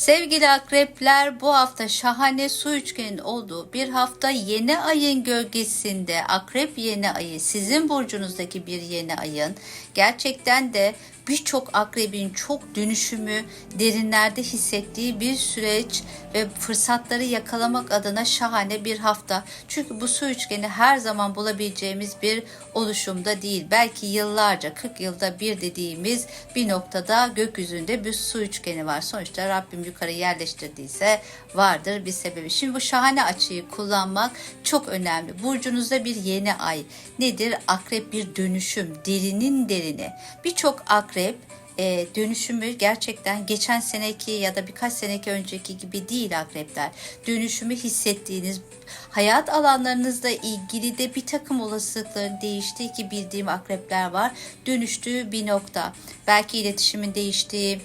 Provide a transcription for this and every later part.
Sevgili akrepler bu hafta şahane su üçgenin olduğu bir hafta yeni ayın gölgesinde akrep yeni ayı sizin burcunuzdaki bir yeni ayın gerçekten de birçok akrebin çok dönüşümü derinlerde hissettiği bir süreç ve fırsatları yakalamak adına şahane bir hafta. Çünkü bu su üçgeni her zaman bulabileceğimiz bir oluşumda değil. Belki yıllarca 40 yılda bir dediğimiz bir noktada gökyüzünde bir su üçgeni var. Sonuçta Rabbim yukarı yerleştirdiyse vardır bir sebebi. Şimdi bu şahane açıyı kullanmak çok önemli. Burcunuzda bir yeni ay. Nedir? Akrep bir dönüşüm. Derinin derini. Birçok akrep e, dönüşümü gerçekten geçen seneki ya da birkaç seneki önceki gibi değil akrepler. Dönüşümü hissettiğiniz hayat alanlarınızla ilgili de bir takım olasılıkların değiştiği ki bildiğim akrepler var. Dönüştüğü bir nokta. Belki iletişimin değiştiği,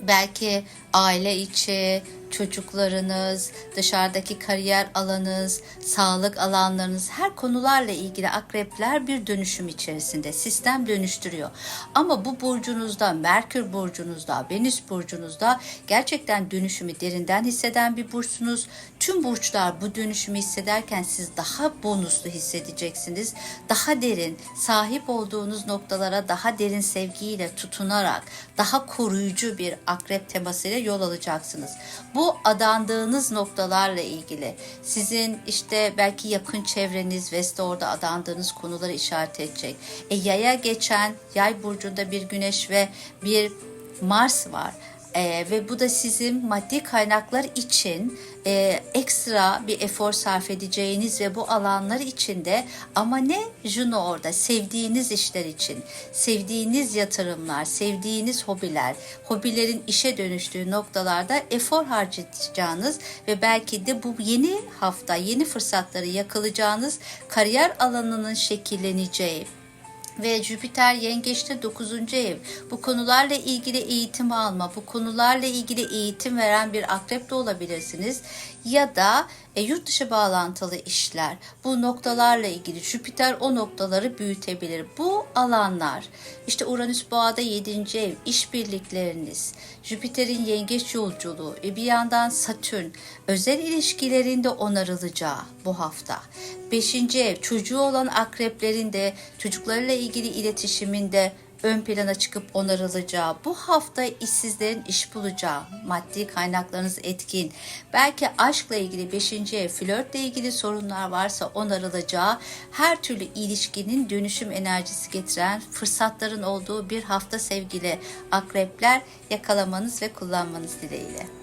belki aile içi, çocuklarınız, dışarıdaki kariyer alanınız, sağlık alanlarınız her konularla ilgili akrepler bir dönüşüm içerisinde. Sistem dönüştürüyor. Ama bu burcunuzda, Merkür burcunuzda, Venüs burcunuzda gerçekten dönüşümü derinden hisseden bir burçsunuz. Tüm burçlar bu dönüşümü hissederken siz daha bonuslu hissedeceksiniz. Daha derin, sahip olduğunuz noktalara daha derin sevgiyle tutunarak daha koruyucu bir akrep temasıyla yol alacaksınız. Bu adandığınız noktalarla ilgili sizin işte belki yakın çevreniz ve orada adandığınız konuları işaret edecek. E, yaya geçen yay burcunda bir güneş ve bir Mars var. Ee, ve bu da sizin maddi kaynaklar için e, ekstra bir efor sarf edeceğiniz ve bu alanlar içinde ama ne Juno orada sevdiğiniz işler için, sevdiğiniz yatırımlar, sevdiğiniz hobiler, hobilerin işe dönüştüğü noktalarda efor harcayacağınız ve belki de bu yeni hafta yeni fırsatları yakalayacağınız kariyer alanının şekilleneceği ve Jüpiter yengeçte 9. ev. Bu konularla ilgili eğitim alma, bu konularla ilgili eğitim veren bir akrep de olabilirsiniz. Ya da e, yurt dışı bağlantılı işler. Bu noktalarla ilgili Jüpiter o noktaları büyütebilir. Bu alanlar işte Uranüs boğada 7. ev, işbirlikleriniz, Jüpiter'in yengeç yolculuğu, e, bir yandan Satürn, özel ilişkilerinde onarılacağı bu hafta. 5. ev, çocuğu olan akreplerin de çocuklarıyla ilgili iletişiminde ön plana çıkıp onarılacağı, bu hafta işsizlerin iş bulacağı, maddi kaynaklarınız etkin, belki aşkla ilgili 5. ev, flörtle ilgili sorunlar varsa onarılacağı, her türlü ilişkinin dönüşüm enerjisi getiren fırsatların olduğu bir hafta sevgili akrepler yakalamanız ve kullanmanız dileğiyle.